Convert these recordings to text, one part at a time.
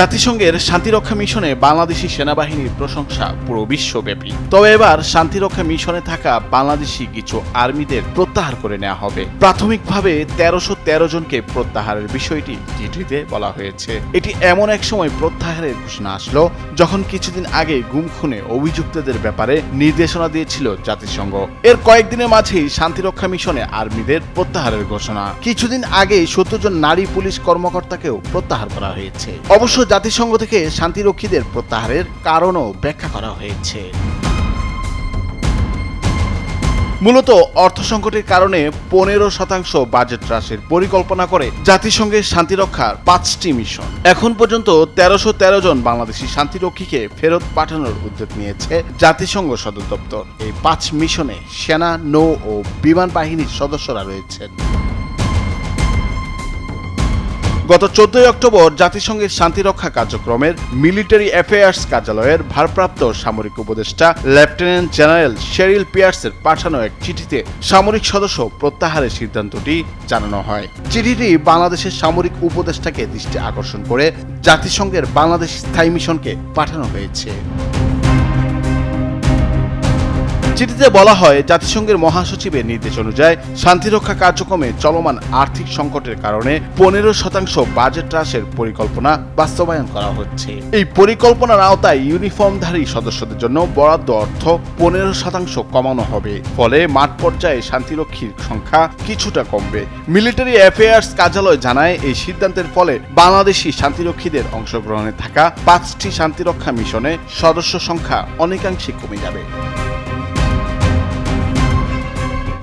জাতিসংঘের শান্তিরক্ষা মিশনে বাংলাদেশি সেনাবাহিনীর প্রশংসা পুরো বিশ্বব্যাপী। তবে এবার শান্তিরক্ষা মিশনে থাকা বাংলাদেশি কিছু আর্মিদের প্রত্যাহার করে নেওয়া হবে। প্রাথমিকভাবে তেরোশো তেরো জনকে প্রত্যাহারের বিষয়টি চিঠিতে বলা হয়েছে। এটি এমন এক সময় প্রত্যাহারের ঘোষণা আসলো, যখন কিছুদিন আগে গুম খুনে অভিযুক্তদের ব্যাপারে নির্দেশনা দিয়েছিল জাতিসংঘ। এর কয়েকদিনের মাঝেই শান্তিরক্ষা মিশনে আর্মিদের প্রত্যাহারের ঘোষণা। কিছুদিন আগে সত্তর জন নারী পুলিশ কর্মকর্তাকেও প্রত্যাহার করা হয়েছে। অবশ্য জাতিসংঘ থেকে শান্তিরক্ষীদের প্রত্যাহারের কারণও ব্যাখ্যা করা হয়েছে। মূলত অর্থ সংকটের কারণে পনেরো শতাংশ বাজেট হ্রাসের পরিকল্পনা করে জাতিসংঘের শান্তিরক্ষার পাঁচটি মিশন। এখন পর্যন্ত তেরোশো তেরো জন বাংলাদেশি শান্তিরক্ষীকে ফেরত পাঠানোর উদ্যোগ নিয়েছে জাতিসংঘ সদর দপ্তর এই পাঁচ মিশনে সেনা, নৌ ও বিমান বাহিনীর সদস্যরা রয়েছেন। গত চোদ্দই অক্টোবর জাতিসংঘের শান্তিরক্ষা কার্যক্রমের মিলিটারি অ্যাফেয়ার্স কার্যালয়ের ভারপ্রাপ্ত সামরিক উপদেষ্টা লেফটেন্যান্ট জেনারেল শেরিল পিয়ার্সের পাঠানো এক চিঠিতে সামরিক সদস্য প্রত্যাহারের সিদ্ধান্তটি জানানো হয়। চিঠিটি বাংলাদেশের সামরিক উপদেষ্টাকে দৃষ্টি আকর্ষণ করে জাতিসংঘের বাংলাদেশ স্থায়ী মিশনকে পাঠানো হয়েছে। চিঠিতে বলা হয়, জাতিসংঘের মহাসচিবের নির্দেশ অনুযায়ী শান্তিরক্ষা কার্যক্রমে চলমান আর্থিক সংকটের কারণে পনেরো শতাংশ বাজেট হ্রাসের পরিকল্পনা বাস্তবায়ন করা হচ্ছে। এই পরিকল্পনার আওতায় ইউনিফর্মধারী সদস্যদের জন্য বরাদ্দ অর্থ পনেরো শতাংশ কমানো হবে। ফলে মাঠ পর্যায়ে শান্তিরক্ষীর সংখ্যা কিছুটা কমবে। মিলিটারি অ্যাফেয়ার্স কার্যালয় জানায়, এই সিদ্ধান্তের ফলে বাংলাদেশি শান্তিরক্ষীদের অংশগ্রহণে থাকা পাঁচটি শান্তিরক্ষা মিশনে সদস্য সংখ্যা অনেকাংশে কমে যাবে।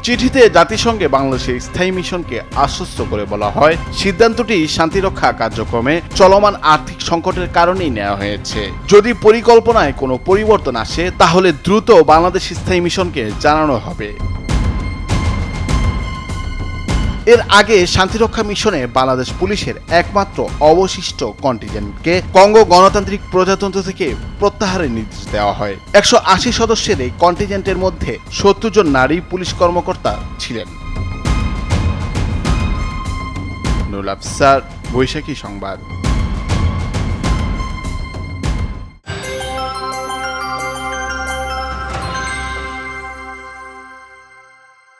চিঠিতে জাতিসংঘে বাংলাদেশের স্থায়ী মিশনকে আশ্বস্ত করে বলা হয়, সিদ্ধান্তটি শান্তিরক্ষা কার্যক্রমে চলমান আর্থিক সংকটের কারণেই নেওয়া হয়েছে। যদি পরিকল্পনায় কোনো পরিবর্তন আসে, তাহলে দ্রুত বাংলাদেশ স্থায়ী মিশনকে জানানো হবে। এর আগে শান্তিরক্ষা মিশনে বাংলাদেশ পুলিশের একমাত্র অবশিষ্ট কন্টিজেন্টকে কঙ্গো গণতান্ত্রিক প্রজাতন্ত্র থেকে প্রত্যাহারের নির্দেশ দেওয়া হয়। একশো আশি সদস্যের এই কন্টিজেন্টের মধ্যে সত্তর জন নারী পুলিশ কর্মকর্তা ছিলেন। নুল আফসার, বৈশাখী সংবাদ।